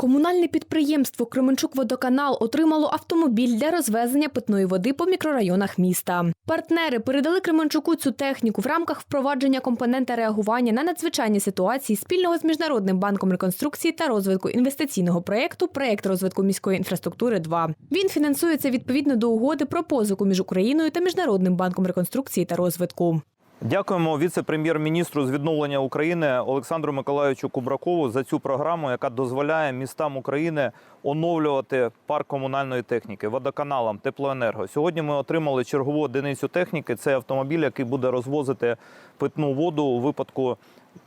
Комунальне підприємство Кременчук-Водоканал отримало автомобіль для розвезення питної води по мікрорайонах міста. Партнери передали Кременчуку цю техніку в рамках впровадження компонента реагування на надзвичайні ситуації спільного з Міжнародним банком реконструкції та розвитку інвестиційного проєкту Проєкт розвитку міської інфраструктури 2 Він фінансується відповідно до угоди про позику між Україною та Міжнародним банком реконструкції та розвитку. Дякуємо віце-прем'єр-міністру з відновлення України Олександру Миколайовичу Кубракову за цю програму, яка дозволяє містам України оновлювати парк комунальної техніки водоканалам, теплоенерго. Сьогодні ми отримали чергову одиницю техніки. Це автомобіль, який буде розвозити питну воду у випадку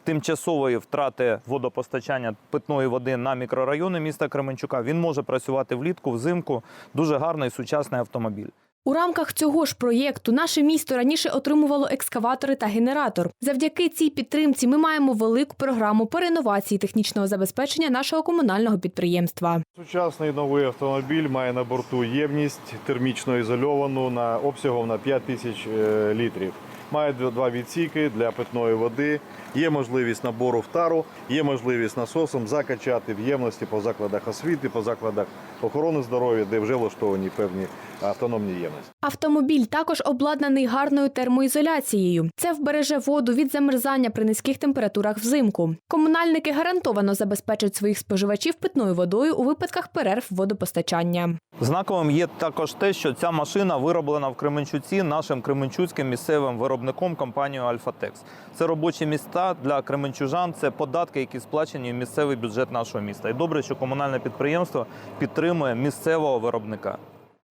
тимчасової втрати водопостачання питної води на мікрорайони міста Кременчука. Він може працювати влітку, взимку. Дуже гарний сучасний автомобіль. У рамках цього ж проєкту наше місто раніше отримувало екскаватори та генератор. Завдяки цій підтримці ми маємо велику програму по реновації технічного забезпечення нашого комунального підприємства. Сучасний новий автомобіль має на борту ємність термічно ізольовану на обсягом на 5 тисяч е, літрів. Має два відсіки для питної води. Є можливість набору в тару, є можливість насосом закачати в ємності по закладах освіти, по закладах охорони здоров'я, де вже влаштовані певні автономні ємності. Автомобіль також обладнаний гарною термоізоляцією. Це вбереже воду від замерзання при низьких температурах взимку. Комунальники гарантовано забезпечать своїх споживачів питною водою у випадках перерв водопостачання. Знаковим є також те, що ця машина вироблена в Кременчуці нашим кременчуцьким місцевим виробником компанією Альфатекс. Це робочі міста для кременчужан, це податки, які сплачені в місцевий бюджет нашого міста. І добре, що комунальне підприємство підтримує місцевого виробника.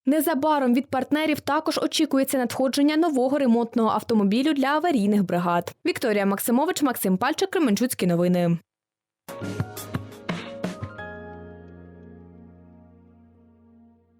Незабаром від партнерів також очікується надходження нового ремонтного автомобілю для аварійних бригад. Вікторія Максимович, Максим Пальчик, Кременчуцькі новини.